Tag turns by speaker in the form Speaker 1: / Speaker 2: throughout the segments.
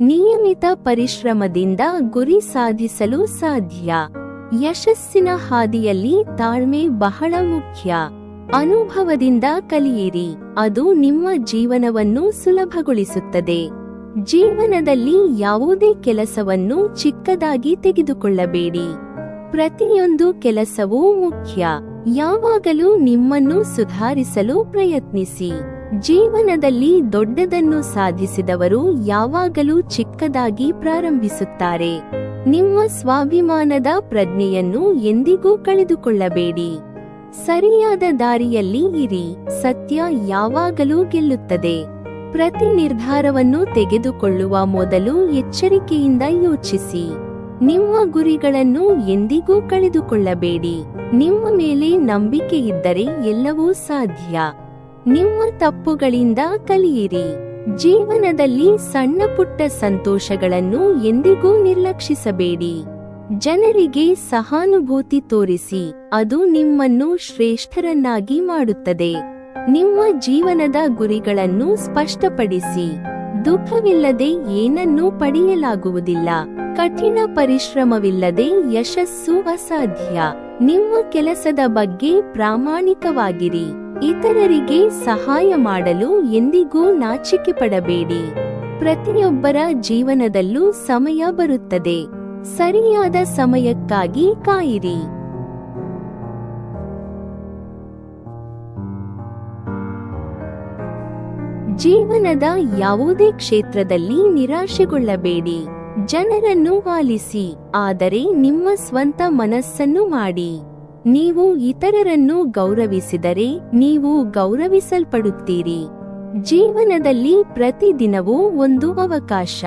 Speaker 1: ನಿಯಮಿತ ಪರಿಶ್ರಮದಿಂದ ಗುರಿ ಸಾಧಿಸಲು ಸಾಧ್ಯ. ಯಶಸ್ಸಿನ ಹಾದಿಯಲ್ಲಿ ತಾಳ್ಮೆ ಬಹಳ ಮುಖ್ಯ. ಅನುಭವದಿಂದ ಕಲಿಯಿರಿ. ಅದು ನಿಮ್ಮ ಜೀವನವನ್ನು ಸುಲಭಗೊಳಿಸುತ್ತದೆ. ಜೀವನದಲ್ಲಿ ಯಾವುದೇ ಕೆಲಸವನ್ನು ಚಿಕ್ಕದಾಗಿ ತೆಗೆದುಕೊಳ್ಳಬೇಡಿ. ಪ್ರತಿಯೊಂದು ಕೆಲಸವೂ ಮುಖ್ಯ. ಯಾವಾಗಲೂ ನಿಮ್ಮನ್ನು ಸುಧಾರಿಸಲು ಪ್ರಯತ್ನಿಸಿ. ಜೀವನದಲ್ಲಿ ದೊಡ್ಡದನ್ನು ಸಾಧಿಸಿದವರು ಯಾವಾಗಲೂ ಚಿಕ್ಕದಾಗಿ ಪ್ರಾರಂಭಿಸುತ್ತಾರೆ. ನಿಮ್ಮ ಸ್ವಾಭಿಮಾನದ ಪ್ರಜ್ಞೆಯನ್ನು ಎಂದಿಗೂ ಕಳೆದುಕೊಳ್ಳಬೇಡಿ. ಸರಿಯಾದ ದಾರಿಯಲ್ಲಿ ಇರಿ. ಸತ್ಯ ಯಾವಾಗಲೂ ಗೆಲ್ಲುತ್ತದೆ. ಪ್ರತಿ ನಿರ್ಧಾರವನ್ನು ತೆಗೆದುಕೊಳ್ಳುವ ಮೊದಲು ಎಚ್ಚರಿಕೆಯಿಂದ ಯೋಚಿಸಿ. ನಿಮ್ಮ ಗುರಿಗಳನ್ನು ಎಂದಿಗೂ ಕಳೆದುಕೊಳ್ಳಬೇಡಿ. ನಿಮ್ಮ ಮೇಲೆ ನಂಬಿಕೆ ಇದ್ದರೆ ಎಲ್ಲವೂ ಸಾಧ್ಯ. ನಿಮ್ಮ ತಪ್ಪುಗಳಿಂದ ಕಲಿಯಿರಿ. ಜೀವನದಲ್ಲಿ ಸಣ್ಣ ಪುಟ್ಟ ಸಂತೋಷಗಳನ್ನು ಎಂದಿಗೂ ನಿರ್ಲಕ್ಷಿಸಬೇಡಿ. ಜನರಿಗೆ ಸಹಾನುಭೂತಿ ತೋರಿಸಿ, ಅದು ನಿಮ್ಮನ್ನು ಶ್ರೇಷ್ಠರನ್ನಾಗಿ ಮಾಡುತ್ತದೆ. ನಿಮ್ಮ ಜೀವನದ ಗುರಿಗಳನ್ನು ಸ್ಪಷ್ಟಪಡಿಸಿ. ದುಃಖವಿಲ್ಲದೆ ಏನನ್ನೂ ಪಡೆಯಲಾಗುವುದಿಲ್ಲ. ಕಠಿಣ ಪರಿಶ್ರಮವಿಲ್ಲದೆ ಯಶಸ್ಸು ಅಸಾಧ್ಯ. ನಿಮ್ಮ ಕೆಲಸದ ಬಗ್ಗೆ ಪ್ರಾಮಾಣಿಕವಾಗಿರಿ. ಇತರರಿಗೆ ಸಹಾಯ ಮಾಡಲು ಎಂದಿಗೂ ನಾಚಿಕೆ ಪಡಬೇಡಿ ಪ್ರತಿಯೊಬ್ಬರ ಜೀವನದಲ್ಲೂ ಸಮಯ ಬರುತ್ತದೆ. ಸರಿಯಾದ ಸಮಯಕ್ಕಾಗಿ ಕಾಯಿರಿ. ಜೀವನದ ಯಾವುದೇ ಕ್ಷೇತ್ರದಲ್ಲಿ ನಿರಾಶೆಗೊಳ್ಳಬೇಡಿ. ಜನರನ್ನು ಆಲಿಸಿ, ಆದರೆ ನಿಮ್ಮ ಸ್ವಂತ ಮನಸ್ಸನ್ನು ಮಾಡಿ. ನೀವು ಇತರರನ್ನು ಗೌರವಿಸಿದರೆ ನೀವು ಗೌರವಿಸಲ್ಪಡುತ್ತೀರಿ. ಜೀವನದಲ್ಲಿ ಪ್ರತಿದಿನವೂ ಒಂದು ಅವಕಾಶ.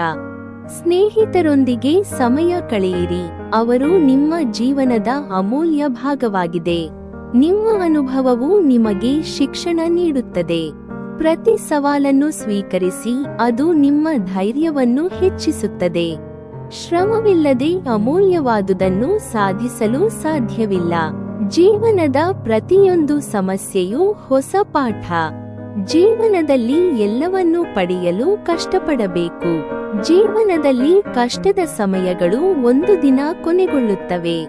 Speaker 1: ಸ್ನೇಹಿತರೊಂದಿಗೆ ಸಮಯ ಕಳೆಯಿರಿ. ಅವರು ನಿಮ್ಮ ಜೀವನದ ಅಮೂಲ್ಯ ಭಾಗವಾಗಿದೆ. ನಿಮ್ಮ ಅನುಭವವು ನಿಮಗೆ ಶಿಕ್ಷಣ ನೀಡುತ್ತದೆ. ಪ್ರತಿ ಸವಾಲನ್ನು ಸ್ವೀಕರಿಸಿ ಅದು ನಿಮ್ಮ ಧೈರ್ಯವನ್ನು ಹೆಚ್ಚಿಸುತ್ತದೆ. ಶ್ರಮವಿಲ್ಲದೆ ಅಮೂಲ್ಯವಾದುದನ್ನು ಸಾಧಿಸಲು ಸಾಧ್ಯವಿಲ್ಲ. ಜೀವನದ ಪ್ರತಿಯೊಂದು ಸಮಸ್ಯೆಯೂ ಹೊಸ ಪಾಠ. ಜೀವನದಲ್ಲಿ ಎಲ್ಲವನ್ನೂ ಪಡೆಯಲು ಕಷ್ಟಪಡಬೇಕು. ಜೀವನದಲ್ಲಿ ಕಷ್ಟದ ಸಮಯಗಳು ಒಂದು ದಿನ ಕೊನೆಗೊಳ್ಳುತ್ತವೆ.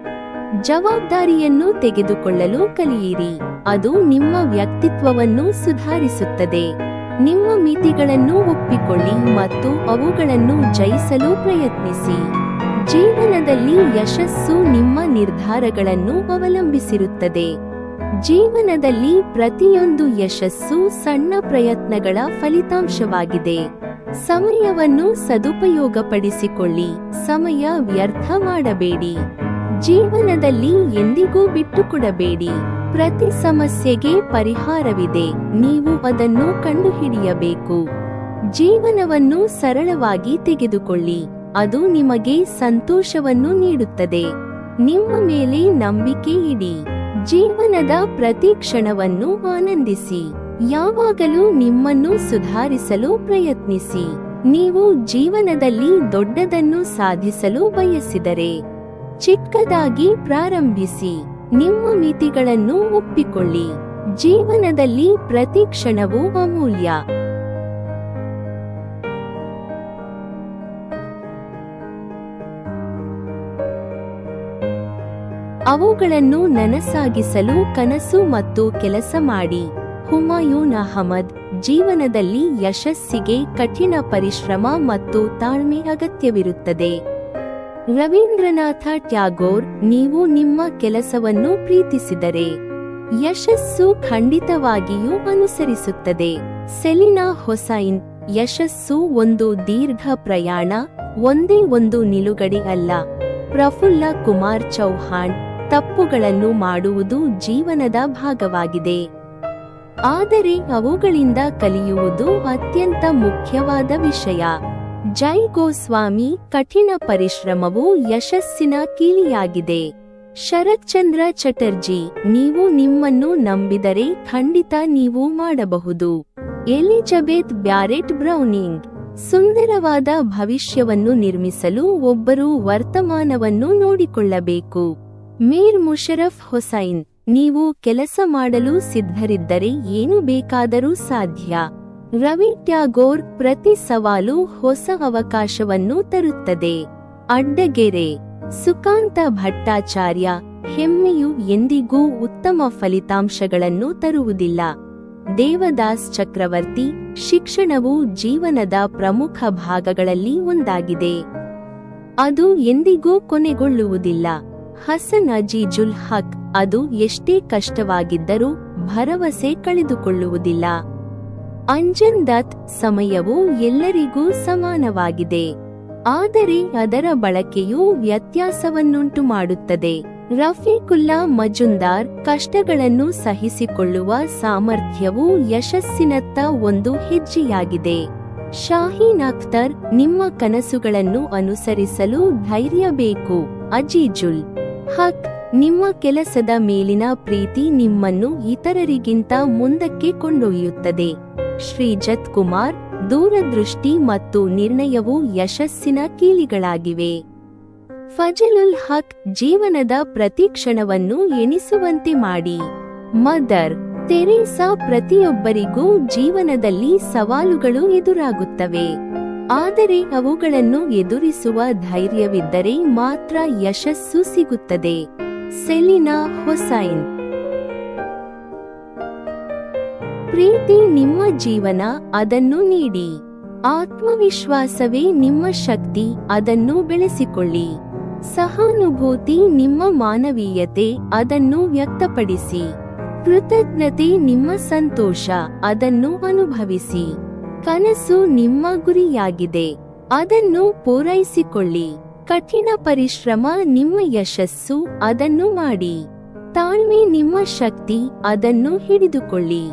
Speaker 1: ಜವಾಬ್ದಾರಿಯನ್ನು ತೆಗೆದುಕೊಳ್ಳಲು ಕಲಿಯಿರಿ. ಅದು ನಿಮ್ಮ ವ್ಯಕ್ತಿತ್ವವನ್ನು ಸುಧಾರಿಸುತ್ತದೆ. ನಿಮ್ಮ ಮಿತಿಗಳನ್ನು ಒಪ್ಪಿಕೊಳ್ಳಿ ಮತ್ತು ಅವುಗಳನ್ನು ಜಯಿಸಲು ಪ್ರಯತ್ನಿಸಿ. ಜೀವನದಲ್ಲಿ ಯಶಸ್ಸು ನಿಮ್ಮ ನಿರ್ಧಾರಗಳನ್ನು ಅವಲಂಬಿಸಿರುತ್ತದೆ. ಜೀವನದಲ್ಲಿ ಪ್ರತಿಯೊಂದು ಯಶಸ್ಸು ಸಣ್ಣ ಪ್ರಯತ್ನಗಳ ಫಲಿತಾಂಶವಾಗಿದೆ. ಸಮಯವನ್ನು ಸದುಪಯೋಗಪಡಿಸಿಕೊಳ್ಳಿ. ಸಮಯ ವ್ಯರ್ಥ ಮಾಡಬೇಡಿ. ಜೀವನದಲ್ಲಿ ಎಂದಿಗೂ ಬಿಟ್ಟುಕೊಡಬೇಡಿ. ಪ್ರತಿ ಸಮಸ್ಯೆಗೆ ಪರಿಹಾರವಿದೆ. ನೀವು ಅದನ್ನು ಕಂಡುಹಿಡಿಯಬೇಕು. ಜೀವನವನ್ನು ಸರಳವಾಗಿ ತೆಗೆದುಕೊಳ್ಳಿ. ಅದು ನಿಮಗೆ ಸಂತೋಷವನ್ನು ನೀಡುತ್ತದೆ. ನಿಮ್ಮ ಮೇಲೆ ನಂಬಿಕೆ ಇಡಿ. ಜೀವನದ ಪ್ರತಿ ಕ್ಷಣವನ್ನು ಆನಂದಿಸಿ. ಯಾವಾಗಲೂ ನಿಮ್ಮನ್ನು ಸುಧಾರಿಸಲು ಪ್ರಯತ್ನಿಸಿ. ನೀವು ಜೀವನದಲ್ಲಿ ದೊಡ್ಡದನ್ನು ಸಾಧಿಸಲು ಬಯಸಿದರೆ, ಚಿಕ್ಕದಾಗಿ ಪ್ರಾರಂಭಿಸಿ. ನಿಮ್ಮ ಮಿತಿಗಳನ್ನು ಒಪ್ಪಿಕೊಳ್ಳಿ. ಜೀವನದಲ್ಲಿ ಪ್ರತಿ ಕ್ಷಣವೂ ಅಮೂಲ್ಯ. ಅವುಗಳನ್ನು ನನಸಾಗಿಸಲು ಕನಸು ಮತ್ತು ಕೆಲಸ ಮಾಡಿ. ಹುಮಾಯೂನ್ ಅಹಮದ್ ಜೀವನದಲ್ಲಿ ಯಶಸ್ಸಿಗೆ ಕಠಿಣ ಪರಿಶ್ರಮ ಮತ್ತು ತಾಳ್ಮೆ ಅಗತ್ಯವಿರುತ್ತದೆ. ರವೀಂದ್ರನಾಥ ಟ್ಯಾಗೋರ್, ನೀವು ನಿಮ್ಮ ಕೆಲಸವನ್ನು ಪ್ರೀತಿಸಿದರೆ. ಯಶಸ್ಸು ಖಂಡಿತವಾಗಿಯೂ ಅನುಸರಿಸುತ್ತದೆ. ಸೆಲಿನಾ ಹೊಸೈನ್, ಯಶಸ್ಸು ಒಂದು ದೀರ್ಘ ಪ್ರಯಾಣ, ಒಂದೇ ಒಂದು ನಿಲುಗಡೆ ಅಲ್ಲ. ಪ್ರಫುಲ್ಲ ಕುಮಾರ್ ಚೌಹಾಣ್ ತಪ್ಪುಗಳನ್ನು ಮಾಡುವುದು ಜೀವನದ ಭಾಗವಾಗಿದೆ. ಆದರೆ ಅವುಗಳಿಂದ ಕಲಿಯುವುದು ಅತ್ಯಂತ ಮುಖ್ಯವಾದ ವಿಷಯ. ಜೈ ಗೋಸ್ವಾಮಿ ಕಠಿಣ ಪರಿಶ್ರಮವು ಯಶಸ್ಸಿನ ಕೀಲಿಯಾಗಿದೆ. ಶರತ್ಚಂದ್ರ ಚಟರ್ಜಿ, ನೀವು ನಿಮ್ಮನ್ನು ನಂಬಿದರೆ ಖಂಡಿತ ನೀವು ಮಾಡಬಹುದು. ಎಲಿಜಬೆತ್ ಬ್ಯಾರೆಟ್ ಬ್ರೌನಿಂಗ್, ಸುಂದರವಾದ ಭವಿಷ್ಯವನ್ನು ನಿರ್ಮಿಸಲು ಒಬ್ಬರು ವರ್ತಮಾನವನ್ನು ನೋಡಿಕೊಳ್ಳಬೇಕು. ಮೀರ್ ಮುಷರಫ್ ಹುಸೈನ್, ನೀವು ಕೆಲಸ ಮಾಡಲು ಸಿದ್ಧರಿದ್ದರೆ ಏನು ಬೇಕಾದರೂ ಸಾಧ್ಯ. ರವಿ ಟ್ಯಾಗೋರ್ ಪ್ರತಿ ಸವಾಲು ಹೊಸ ಅವಕಾಶವನ್ನು ತರುತ್ತದೆ. ಅಡ್ಡಗೆರೆ, ಸುಕಾಂತ ಭಟ್ಟಾಚಾರ್ಯ, ಹೆಮ್ಮೆಯು ಎಂದಿಗೂ ಉತ್ತಮ ಫಲಿತಾಂಶಗಳನ್ನು ತರುವುದಿಲ್ಲ. ದೇವದಾಸ್ ಚಕ್ರವರ್ತಿ, ಶಿಕ್ಷಣವು ಜೀವನದ ಪ್ರಮುಖ ಭಾಗಗಳಲ್ಲಿ ಒಂದಾಗಿದೆ. ಅದು ಎಂದಿಗೂ ಕೊನೆಗೊಳ್ಳುವುದಿಲ್ಲ. ಹಸನ್ ಅಜೀಜುಲ್ ಹಕ್. ಅದು ಎಷ್ಟೇ ಕಷ್ಟವಾಗಿದ್ದರೂ ಭರವಸೆ ಕಳೆದುಕೊಳ್ಳುವುದಿಲ್ಲ. ಅಂಜನ್ ದತ್ ಸಮಯವು ಎಲ್ಲರಿಗೂ ಸಮಾನವಾಗಿದೆ. ಆದರೆ ಅದರ ಬಳಕೆಯು ವ್ಯತ್ಯಾಸವನ್ನುಂಟು ಮಾಡುತ್ತದೆ. ರಫೀಕುಲ್ಲಾ ಮಜುಂದಾರ್ ಕಷ್ಟಗಳನ್ನು ಸಹಿಸಿಕೊಳ್ಳುವ ಸಾಮರ್ಥ್ಯವು ಯಶಸ್ಸಿನತ್ತ ಒಂದು ಹೆಜ್ಜೆಯಾಗಿದೆ. ಶಾಹೀನ್ ಅಖ್ತರ್ ನಿಮ್ಮ ಕನಸುಗಳನ್ನು ಅನುಸರಿಸಲು ಧೈರ್ಯ ಬೇಕು ಅಜೀಜುಲ್ ಹಕ್, ನಿಮ್ಮ ಕೆಲಸದ ಮೇಲಿನ ಪ್ರೀತಿ ನಿಮ್ಮನ್ನು ಇತರರಿಗಿಂತ ಮುಂದಕ್ಕೆ ಕೊಂಡೊಯ್ಯುತ್ತದೆ. ಶ್ರೀಜತ್ ಕುಮಾರ್ ದೂರದೃಷ್ಟಿ ಮತ್ತು ನಿರ್ಣಯವು ಯಶಸ್ಸಿನ ಕೀಲಿಗಳಾಗಿವೆ. ಫಜಲುಲ್ ಹಕ್, ಜೀವನದ ಪ್ರತಿ ಕ್ಷಣವನ್ನು ಎಣಿಸುವಂತೆ ಮಾಡಿ. ಮದರ್, ತೆರೇಸಾ ಪ್ರತಿಯೊಬ್ಬರಿಗೂ ಜೀವನದಲ್ಲಿ ಸವಾಲುಗಳು ಎದುರಾಗುತ್ತವೆ. ಆದರೆ ಅವುಗಳನ್ನು ಎದುರಿಸುವ ಧೈರ್ಯವಿದ್ದರೆ ಮಾತ್ರ ಯಶಸ್ಸು ಸಿಗುತ್ತದೆ. ಸೆಲಿನಾ ಹೊಸೈನ್. ಪ್ರೀತಿ ನಿಮ್ಮ ಜೀವನ, ಅದನ್ನು ನೀಡಿ. ಆತ್ಮವಿಶ್ವಾಸವೇ ನಿಮ್ಮ ಶಕ್ತಿ, ಅದನ್ನು ಬೆಳೆಸಿಕೊಳ್ಳಿ. ಸಹಾನುಭೂತಿ ನಿಮ್ಮ ಮಾನವೀಯತೆ, ಅದನ್ನು ವ್ಯಕ್ತಪಡಿಸಿ. ಕೃತಜ್ಞತೆ ನಿಮ್ಮ ಸಂತೋಷ, ಅದನ್ನು ಅನುಭವಿಸಿ. ಕನಸು ನಿಮ್ಮ ಗುರಿಯಾಗಿದೆ. ಅದನ್ನು ಪೂರೈಸಿಕೊಳ್ಳಿ. ಕಠಿಣ ಪರಿಶ್ರಮ ನಿಮ್ಮ ಯಶಸ್ಸು, ಅದನ್ನು ಮಾಡಿ. ತಾಳ್ಮೆ ನಿಮ್ಮ ಶಕ್ತಿ, ಅದನ್ನು ಹಿಡಿದುಕೊಳ್ಳಿ.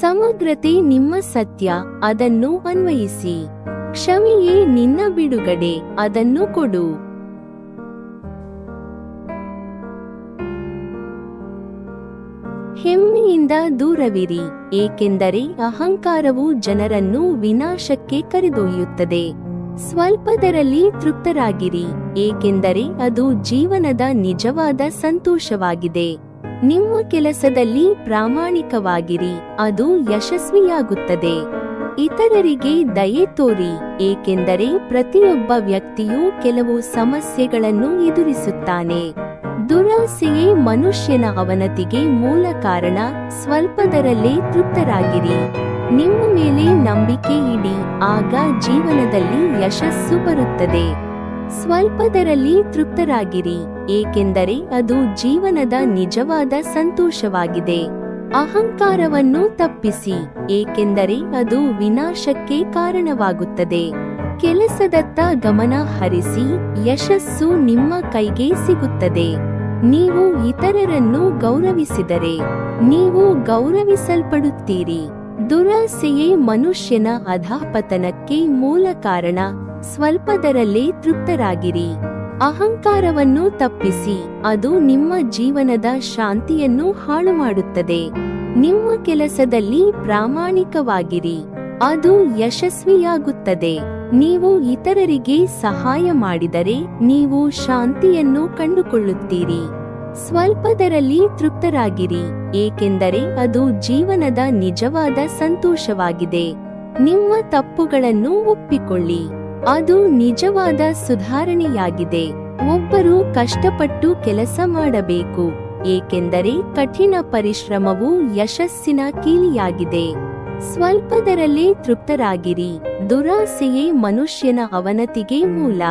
Speaker 1: ಸಮಗ್ರತೆ ನಿಮ್ಮ ಸತ್ಯ, ಅದನ್ನು ಅನ್ವಯಿಸಿ. ಕ್ಷಮೆಯೇ ನಿನ್ನ ಬಿಡುಗಡೆ, ಅದನ್ನು ಕೊಡು. ಹೆಮ್ಮೆಯಿಂದ ದೂರವಿರಿ, ಏಕೆಂದರೆ ಅಹಂಕಾರವು ಜನರನ್ನು ವಿನಾಶಕ್ಕೆ ಕರೆದೊಯ್ಯುತ್ತದೆ. ಸ್ವಲ್ಪದರಲ್ಲಿ ತೃಪ್ತರಾಗಿರಿ, ಏಕೆಂದರೆ ಅದು ಜೀವನದ ನಿಜವಾದ ಸಂತೋಷವಾಗಿದೆ. ನಿಮ್ಮ ಕೆಲಸದಲ್ಲಿ ಪ್ರಾಮಾಣಿಕವಾಗಿರಿ, ಅದು ಯಶಸ್ವಿಯಾಗುತ್ತದೆ. ಇತರರಿಗೆ ದಯೆ ತೋರಿ, ಏಕೆಂದರೆ ಪ್ರತಿಯೊಬ್ಬ ವ್ಯಕ್ತಿಯೂ ಕೆಲವು ಸಮಸ್ಯೆಗಳನ್ನು ಎದುರಿಸುತ್ತಾನೆ. ದುರಾಸೆಯೇ ಮನುಷ್ಯನ ಅವನತಿಗೆ ಮೂಲ ಕಾರಣ ಸ್ವಲ್ಪದರಲ್ಲೇ ತೃಪ್ತರಾಗಿರಿ. ನಿಮ್ಮ ಮೇಲೆ ನಂಬಿಕೆ ಇಡಿ, ಆಗ ಜೀವನದಲ್ಲಿ ಯಶಸ್ಸು ಬರುತ್ತದೆ. ಸ್ವಲ್ಪದರಲ್ಲಿ ತೃಪ್ತರಾಗಿರಿ, ಏಕೆಂದರೆ ಅದು ಜೀವನದ ನಿಜವಾದ ಸಂತೋಷವಾಗಿದೆ. ಅಹಂಕಾರವನ್ನು ತಪ್ಪಿಸಿ, ಏಕೆಂದರೆ ಅದು ವಿನಾಶಕ್ಕೆ ಕಾರಣವಾಗುತ್ತದೆ. ಕೆಲಸದತ್ತ ಗಮನ ಹರಿಸಿ, ಯಶಸ್ಸು ನಿಮ್ಮ ಕೈಗೆ ಸಿಗುತ್ತದೆ. ನೀವು ಇತರರನ್ನು ಗೌರವಿಸಿದರೆ, ನೀವು ಗೌರವಿಸಲ್ಪಡುತ್ತೀರಿ. ದುರಾಸೆಯೇ ಮನುಷ್ಯನ ಅಧಾಪತನಕ್ಕೆ ಮೂಲ ಕಾರಣ. ಸ್ವಲ್ಪದರಲ್ಲೇ ತೃಪ್ತರಾಗಿರಿ. ಅಹಂಕಾರವನ್ನು ತಪ್ಪಿಸಿ, ಅದು ನಿಮ್ಮ ಜೀವನದ ಶಾಂತಿಯನ್ನು ಹಾಳು ಮಾಡುತ್ತದೆ ನಿಮ್ಮ ಕೆಲಸದಲ್ಲಿ ಪ್ರಾಮಾಣಿಕವಾಗಿರಿ. ಅದು ಯಶಸ್ವಿಯಾಗುತ್ತದೆ. ನೀವು ಇತರರಿಗೆ ಸಹಾಯ ಮಾಡಿದರೆ ನೀವು ಶಾಂತಿಯನ್ನು ಕಂಡುಕೊಳ್ಳುತ್ತೀರಿ. ಸ್ವಲ್ಪದರಲ್ಲಿ ತೃಪ್ತರಾಗಿರಿ, ಏಕೆಂದರೆ ಅದು ಜೀವನದ ನಿಜವಾದ ಸಂತೋಷವಾಗಿದೆ. ನಿಮ್ಮ ತಪ್ಪುಗಳನ್ನು ಒಪ್ಪಿಕೊಳ್ಳಿ. ಅದು ನಿಜವಾದ ಸುಧಾರಣೆಯಾಗಿದೆ. ಒಬ್ಬರು ಕಷ್ಟಪಟ್ಟು ಕೆಲಸ ಮಾಡಬೇಕು, ಏಕೆಂದರೆ ಕಠಿಣ ಪರಿಶ್ರಮವು ಯಶಸ್ಸಿನ ಕೀಲಿಯಾಗಿದೆ. ಸ್ವಲ್ಪದರಲ್ಲೇ ತೃಪ್ತರಾಗಿರಿ. ದುರಾಸೆಯೇ ಮನುಷ್ಯನ ಅವನತಿಗೆ ಮೂಲ.